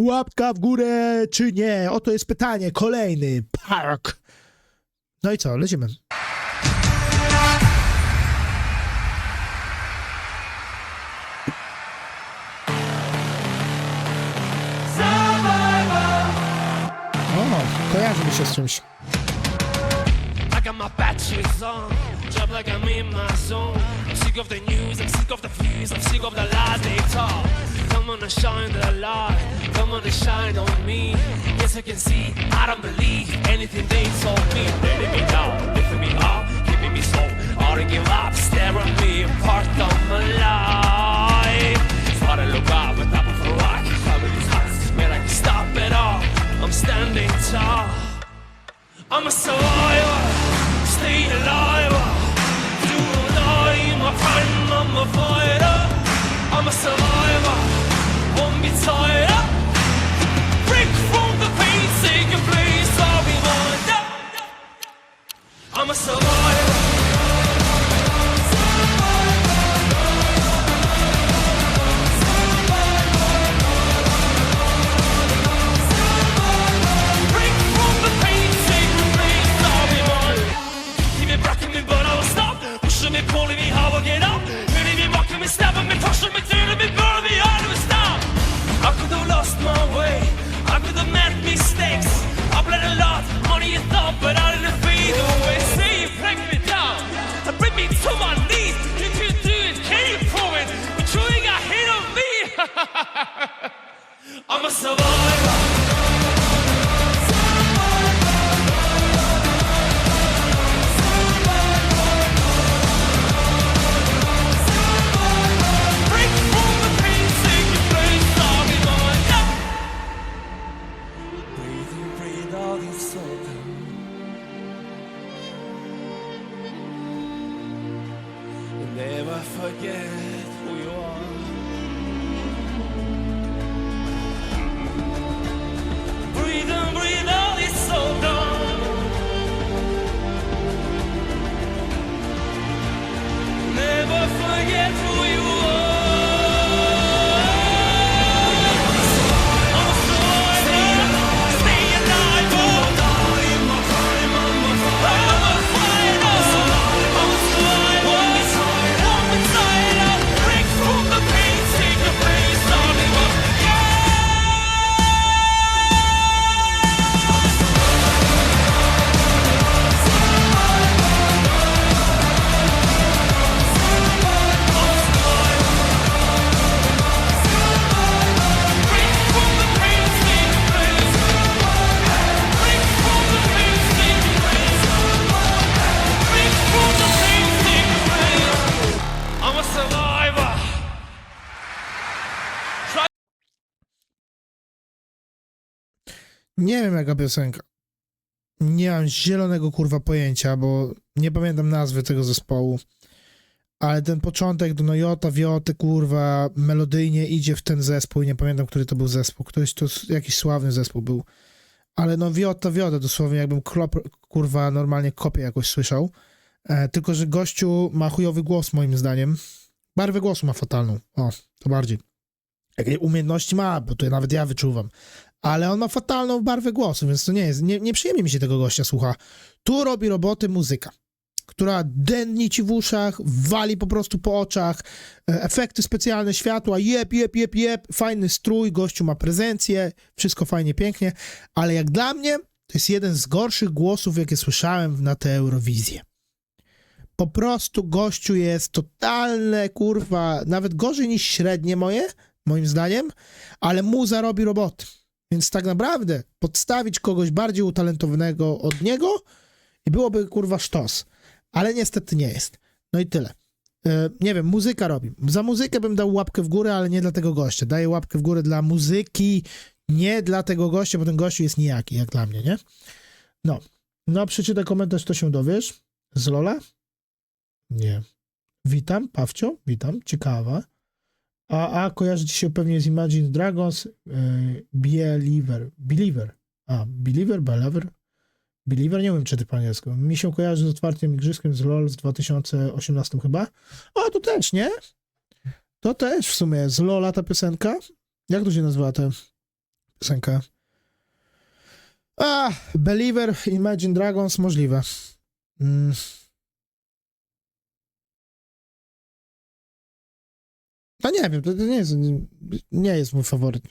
Łapka w górę czy nie? Oto jest pytanie. Kolejny. Park. No i co, lecimy. O, kojarzy mi się z czymś. Sick of the news, I'm sick of the I'm sick of the lies they talk. Come on and shine the light, come on and shine on me. Yes, I can see, I don't believe anything they told me. Letting me down, lifting me up, keeping me so. All to give up, stare at me, part of my life. Thought I look up, but I'm for rock. Family's hearts, man, I can stop it all. I'm standing tall. I'm a survivor, stay alive. Do or die, my friend, I'm a fighter. I'm a survivor, to my knees. You do it, can you prove it? But you ain't got hit on me. I'm a survivor. yeah. Nie wiem jaka piosenka. Nie mam zielonego kurwa pojęcia, bo nie pamiętam nazwy tego zespołu. Ale ten początek do Nojota, Wioty, kurwa, melodyjnie idzie w ten zespół. Nie pamiętam, który to był zespół. Ktoś to jakiś sławny zespół był. Ale no Wiota, dosłownie jakbym klop, kurwa, normalnie kopię jakoś słyszał. E, tylko, że gościu ma chujowy głos moim zdaniem. Barwę głosu ma fatalną. O, to bardziej. Jakie umiejętności ma, bo to nawet ja wyczuwam ale on ma fatalną barwę głosu, więc to nie jest, nie, nieprzyjemnie mi się tego gościa słucha. Tu robi roboty muzyka, która dędni ci w uszach, wali po prostu po oczach, e, efekty specjalne, światła, jep, jep, jep, jep, fajny strój, gościu ma prezencję, wszystko fajnie, pięknie, ale jak dla mnie to jest jeden z gorszych głosów, jakie słyszałem na tę Eurowizję. Po prostu gościu jest totalne, kurwa, nawet gorzej niż średnie moje, moim zdaniem, ale muza robi roboty. Więc tak naprawdę podstawić kogoś bardziej utalentowanego od niego i byłoby kurwa sztos. Ale niestety nie jest. No i tyle. E, nie wiem, muzyka robi. Za muzykę bym dał łapkę w górę, ale nie dla tego gościa. Daję łapkę w górę dla muzyki, nie dla tego gościa, bo ten gościu jest nijaki, jak dla mnie, nie? No. No, przeczytaj komentarz, to się dowiesz. Z Lola? Nie. Witam, Pawcio, witam, ciekawa. A, kojarzy ci się pewnie z Imagine Dragons, yy, Believer, Believer, a, Believer, Believer, Believer, nie wiem czy ty po angielsku, mi się kojarzy z otwartym igrzyska z LoL z 2018 chyba, a to też, nie? To też w sumie z LoLa ta piosenka, jak to się nazywa te piosenkę. A, Believer, Imagine Dragons, możliwe. Mm. No nie wiem, to, nie jest, nie jest mój faworyt.